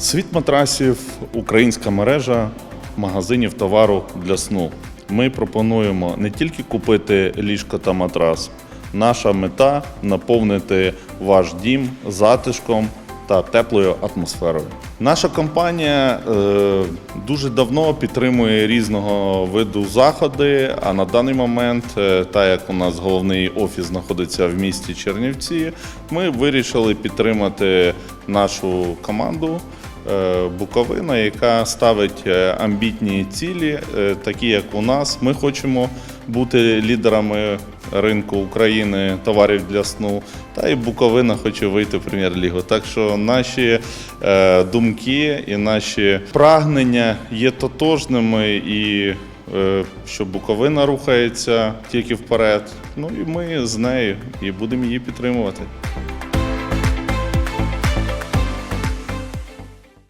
Світ матрасів українська мережа магазинів товару для сну. Ми пропонуємо не тільки купити ліжко та матрас. Наша мета наповнити ваш дім затишком та теплою атмосферою. Наша компанія е, дуже давно підтримує різного виду заходи. А на даний момент, е, так як у нас головний офіс знаходиться в місті Чернівці, ми вирішили підтримати нашу команду. Е, Буковина, яка ставить е, амбітні цілі, е, такі як у нас. Ми хочемо бути лідерами ринку України товарів для сну. Та і Буковина хоче вийти в прем'єр-лігу. Так що наші думки і наші прагнення є тотожними і. Що Буковина рухається тільки вперед. Ну і ми з нею і будемо її підтримувати.